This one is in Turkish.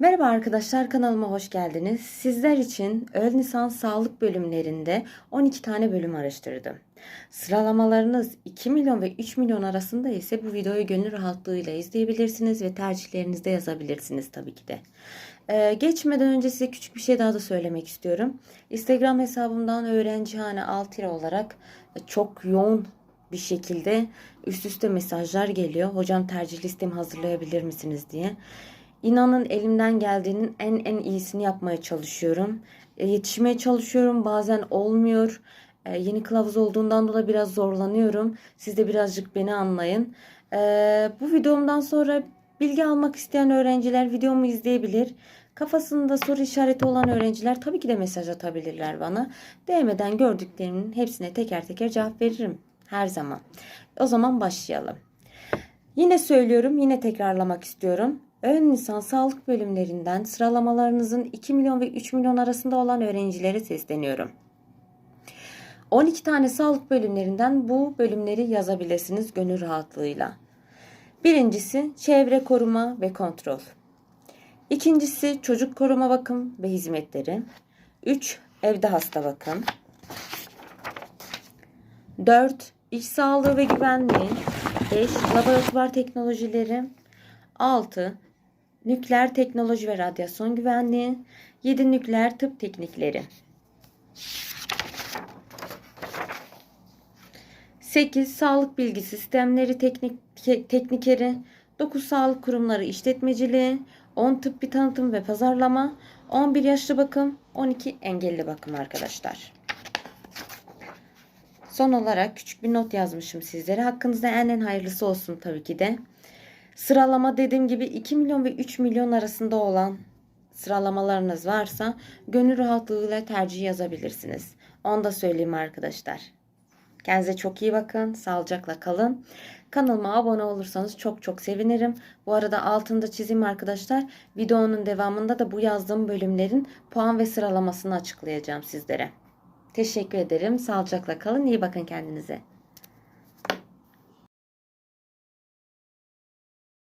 Merhaba arkadaşlar kanalıma hoş geldiniz. Sizler için ön lisans sağlık bölümlerinde 12 tane bölüm araştırdım. Sıralamalarınız 2 milyon ve 3 milyon arasında ise bu videoyu gönül rahatlığıyla izleyebilirsiniz ve tercihlerinizi de yazabilirsiniz tabii ki de. Ee, geçmeden önce size küçük bir şey daha da söylemek istiyorum. Instagram hesabımdan öğrencihane 6 lira olarak çok yoğun bir şekilde üst üste mesajlar geliyor. Hocam tercih listemi hazırlayabilir misiniz diye. İnanın elimden geldiğinin en en iyisini yapmaya çalışıyorum. E, yetişmeye çalışıyorum. Bazen olmuyor. E, yeni kılavuz olduğundan dolayı biraz zorlanıyorum. Siz de birazcık beni anlayın. E, bu videomdan sonra bilgi almak isteyen öğrenciler videomu izleyebilir. Kafasında soru işareti olan öğrenciler tabii ki de mesaj atabilirler bana. Değmeden gördüklerimin hepsine teker teker cevap veririm. Her zaman. O zaman başlayalım. Yine söylüyorum, yine tekrarlamak istiyorum. Ön lisans sağlık bölümlerinden sıralamalarınızın 2 milyon ve 3 milyon arasında olan öğrencilere sesleniyorum. 12 tane sağlık bölümlerinden bu bölümleri yazabilirsiniz gönül rahatlığıyla. Birincisi çevre koruma ve kontrol. İkincisi çocuk koruma bakım ve hizmetleri. 3. Evde hasta bakım. 4. İş sağlığı ve güvenliği. 5. Laboratuvar teknolojileri. 6. Nükleer teknoloji ve radyasyon güvenliği. 7. Nükleer tıp teknikleri. 8. Sağlık bilgi sistemleri teknik, teknikeri. 9. Sağlık kurumları işletmeciliği. 10. Tıbbi tanıtım ve pazarlama. 11. Yaşlı bakım. 12. Engelli bakım arkadaşlar. Son olarak küçük bir not yazmışım sizlere. Hakkınızda en en hayırlısı olsun tabii ki de. Sıralama dediğim gibi 2 milyon ve 3 milyon arasında olan sıralamalarınız varsa gönül rahatlığıyla tercih yazabilirsiniz. Onu da söyleyeyim arkadaşlar. Kendinize çok iyi bakın. Sağlıcakla kalın. Kanalıma abone olursanız çok çok sevinirim. Bu arada altında çizeyim arkadaşlar. Videonun devamında da bu yazdığım bölümlerin puan ve sıralamasını açıklayacağım sizlere. Teşekkür ederim. Sağlıcakla kalın. İyi bakın kendinize.